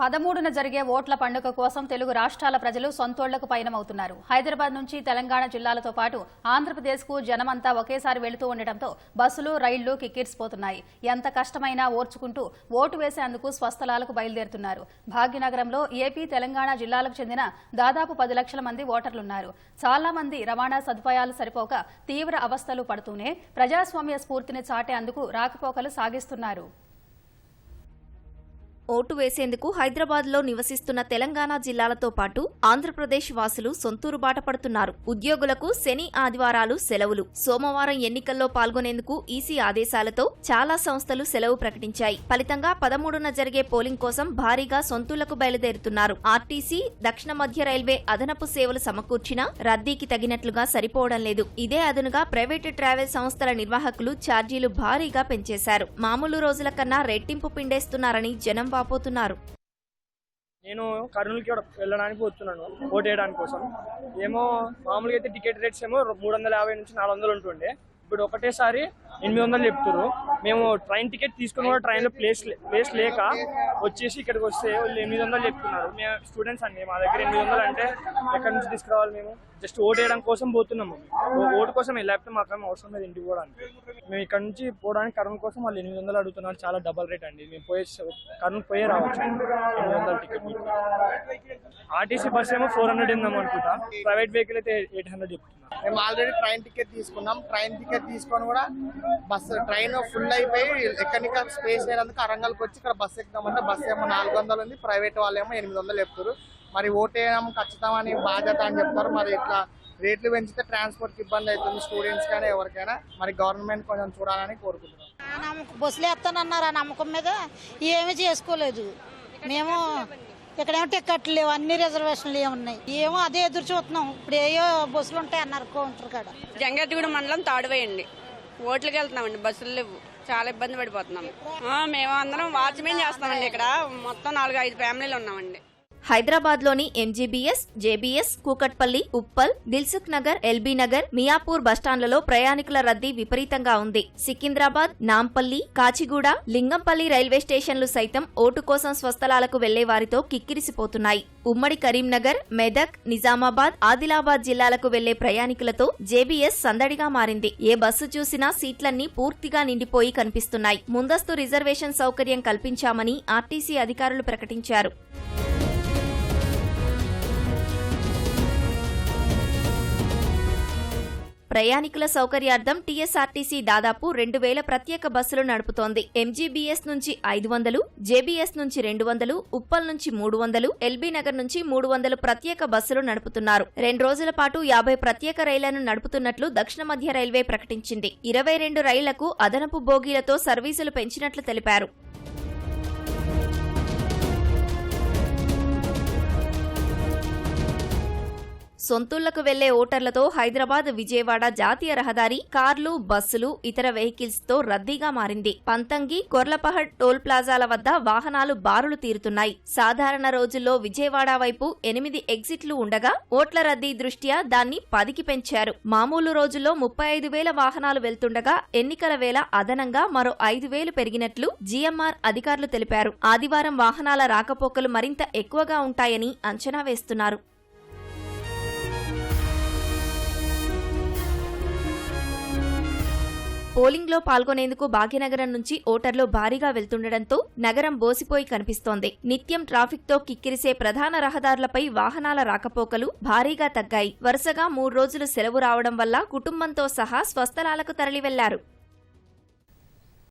పదమూడున జరిగే ఓట్ల పండుగ కోసం తెలుగు రాష్ట్రాల ప్రజలు సొంతోళ్ళకు పయనమవుతున్నారు. హైదరాబాద్ నుంచి తెలంగాణ జిల్లాలతో పాటు ఆంధ్రప్రదేశ్కు జనమంతా ఒకేసారి వెళుతూ ఉండటంతో బస్సులు రైళ్ళు కిక్కిర్సిపోతున్నాయి. ఎంత కష్టమైనా ఓర్చుకుంటూ ఓటు వేసేందుకు స్వస్థలాలకు బయలుదేరుతున్నారు. భాగ్యనగరంలో ఏపీ తెలంగాణ జిల్లాలకు చెందిన దాదాపు పది లక్షల మంది ఓటర్లున్నారు. చాలా మంది రవాణా సదుపాయాలు సరిపోక తీవ్ర అవస్థలు పడుతూనే ప్రజాస్వామ్య స్ఫూర్తిని చాటేందుకు రాకపోకలు సాగిస్తున్నారు. ఓటు వేసేందుకు హైదరాబాద్లో నివసిస్తున్న తెలంగాణ జిల్లాలతో పాటు ఆంధ్రప్రదేశ్ వాసులు సొంతూరు బాట పడుతున్నారు. ఉద్యోగులకు శని ఆదివారాలు సెలవులు. సోమవారం ఎన్నికల్లో పాల్గొనేందుకు ఈసీ ఆదేశాలతో చాలా సంస్థలు సెలవు ప్రకటించాయి. ఫలితంగా పదమూడున జరిగే పోలింగ్ కోసం భారీగా సొంతూళ్ళకు బయలుదేరుతున్నారు. ఆర్టీసీ దక్షిణ మధ్య రైల్వే అదనపు సేవలు సమకూర్చినా రద్దీకి తగినట్లుగా సరిపోవడం లేదు. ఇదే అదనుగా ప్రైవేటు ట్రావెల్ సంస్థల నిర్వాహకులు ఛార్జీలు భారీగా పెంచేశారు. మామూలు రోజుల కన్నా రెట్టింపు పిండేస్తున్నారని జనం వాపోతున్నారు. నేను కర్నూలుకి కూడా వెళ్ళడానికి వస్తున్నాను ఓట్ వేయడానికి కోసం. ఏమో మామూలుగా అయితే టికెట్ రేట్స్ ఏమో మూడు వందల యాభై నుంచి నాలుగు వందలు ఉంటుండే. ఇప్పుడు ఒకటేసారి ఎనిమిది వందలు చెప్తున్నారు మేము ట్రైన్ టికెట్ తీసుకుని కూడా ట్రైన్లో ప్లేస్ లే- ప్లేస్ లేక వచ్చేసి ఇక్కడికి వస్తే వాళ్ళు ఎనిమిది వందలు చెప్తున్నారు. మేము స్టూడెంట్స్ అండి మా దగ్గర ఎనిమిది వందలు అంటే ఎక్కడి నుంచి తీసుకురావాలి మేము? జస్ట్ ఓటు వేయడం కోసం పోతున్నాము. ఓటు కోసం లేకపోతే మాత్రం అవసరం లేదు ఇంటికి పోవడానికి. మేము ఇక్కడ నుంచి పోవడానికి కర్నూలు కోసం వాళ్ళు ఎనిమిది వందలు అడుగుతున్నారు. చాలా డబల్ రేట్ అండి. మేము పోయే కర్నూలు పోయే రావచ్చు. ఎనిమిది వందల టికెట్ ఆర్టీసీ బస్ ఏమో ఫోర్ హండ్రెడ్ ఉందాం అనుకుంటా. ప్రైవేట్ వెహికల్ అయితే ఎయిట్ హండ్రెడ్ చెప్తున్నాం మేము ఆల్రెడీ ట్రైన్ టికెట్ తీసుకున్నాం. ట్రైన్ టికెట్ తీసుకొని కూడా బస్సు ట్రైన్ ఫుల్ అయిపోయి ఎక్కడికి స్పేస్ లేనందుకు అరంగల్కి వచ్చి ఇక్కడ బస్సు ఎక్కుదామంటే బస్సు ఏమో నాలుగు వందలు ఉంది ప్రైవేట్ వాళ్ళు ఏమో ఎనిమిది వందలు చెప్తారు. మరి ఓటేయడం ఖచ్చితమని బాధ్యత అని చెప్తారు. మరి ఇట్లా రేట్లు పెంచితే ట్రాన్స్పోర్ట్ ఇబ్బంది అవుతుంది స్టూడెంట్స్ కానీ ఎవరికైనా. మరి గవర్నమెంట్ కొంచెం చూడాలని కోరుకుంటున్నాం. ఆ నమ్మకం బస్సులు వేస్తానన్నారు ఆ నమ్మకం మీద? ఏమీ చేసుకోలేదు. మేము ఇక్కడేమో టికెట్లు లేవు అన్ని రిజర్వేషన్లు ఏమున్నాయి ఏమో అదే ఎదురు చూస్తున్నాం. ఇప్పుడు ఏయో బస్సులు ఉంటాయి అన్నారు కౌంటర్ కాడ. జంగటిగూడ మండలం తాడువేయండి. ఓట్లకి వెళ్తున్నామండి బస్సులు లేవు. చాలా ఇబ్బంది పడిపోతున్నాం. ఆ, మేము అందరం వాచ్మెన్ చేస్తామండి ఇక్కడ. మొత్తం నాలుగు ఐదు ఫ్యామిలీలు ఉన్నామండి. హైదరాబాద్లోని MGBS JBS Kukatpally Uppal Dilsukh Nagar LB Nagar Miyapur బస్టాండ్లలో ప్రయాణికుల రద్దీ విపరీతంగా ఉంది. సికింద్రాబాద్ నాంపల్లి కాచిగూడ లింగంపల్లి రైల్వే స్టేషన్లు సైతం ఓటు కోసం స్వస్థలాలకు వెళ్ళే వారితో కిక్కిరిసిపోతున్నాయి. ఉమ్మడి కరీంనగర్ మెదక్ నిజామాబాద్ ఆదిలాబాద్ జిల్లాలకు వెళ్ళే ప్రయాణికులతో జేబీఎస్ సందడిగా మారింది. ఏ బస్సు చూసినా సీట్లన్నీ పూర్తిగా నిండిపోయి కనిపిస్తున్నాయి. ముందస్తు రిజర్వేషన్ సౌకర్యం కల్పించామని ఆర్టీసీ అధికారులు ప్రకటించారు. ప్రయాణికుల సౌకర్యార్థం టీఎస్ఆర్టీసీ దాదాపు రెండు వేల ప్రత్యేక బస్సులు నడుపుతోంది. ఎంజీబీఎస్ నుంచి ఐదు వందలు జేబీఎస్ నుంచి రెండు వందలు ఉప్పల్ నుంచి మూడు వందలు ఎల్బీ నగర్ నుంచి మూడు వందలు ప్రత్యేక బస్సులు నడుపుతున్నారు. రెండు రోజుల పాటు యాభై ప్రత్యేక రైళ్ళను నడుపుతున్నట్లు దక్షిణ మధ్య రైల్వే ప్రకటించింది. ఇరవై రెండు రైళ్ళకు అదనపు బోగీలతో సర్వీసులు పెంచినట్లు తెలిపారు. సొంతుళ్ళకు వెళ్ళే ఓటర్లతో హైదరాబాద్ విజయవాడ జాతీయ రహదారి కార్లు బస్సులు ఇతర వెహికల్స్తో రద్దీగా మారింది. పంతంగి కొర్లపహడ్ టోల్ ప్లాజాల వద్ద వాహనాలు బారులు తీరుతున్నాయి. సాధారణ రోజుల్లో విజయవాడ వైపు ఎనిమిది ఎగ్జిట్లు ఉండగా ఓట్ల రద్దీ దృష్ట్యా దాన్ని పదికి పెంచారు. మామూలు రోజుల్లో ముప్పై ఐదు వేల వాహనాలు వెళ్తుండగా ఎన్నికల వేళ అదనంగా మరో ఐదు వేలు పెరిగినట్లు జీఎంఆర్ అధికారులు తెలిపారు. ఆదివారం వాహనాల రాకపోకలు మరింత ఎక్కువగా ఉంటాయని అంచనా వేస్తున్నారు. పోలింగ్లో పాల్గొనేందుకు భాగ్యనగరం నుంచి ఓటర్లు భారీగా వెళ్తుండటంతో నగరం బోసిపోయి కనిపిస్తోంది. నిత్యం ట్రాఫిక్తో కిక్కిరిసే ప్రధాన రహదారులపై వాహనాల రాకపోకలు భారీగా తగ్గాయి. వరుసగా మూడు రోజులు సెలవు రావడం వల్ల కుటుంబంతో సహా స్వస్థలాలకు తరలి వెళ్ళారు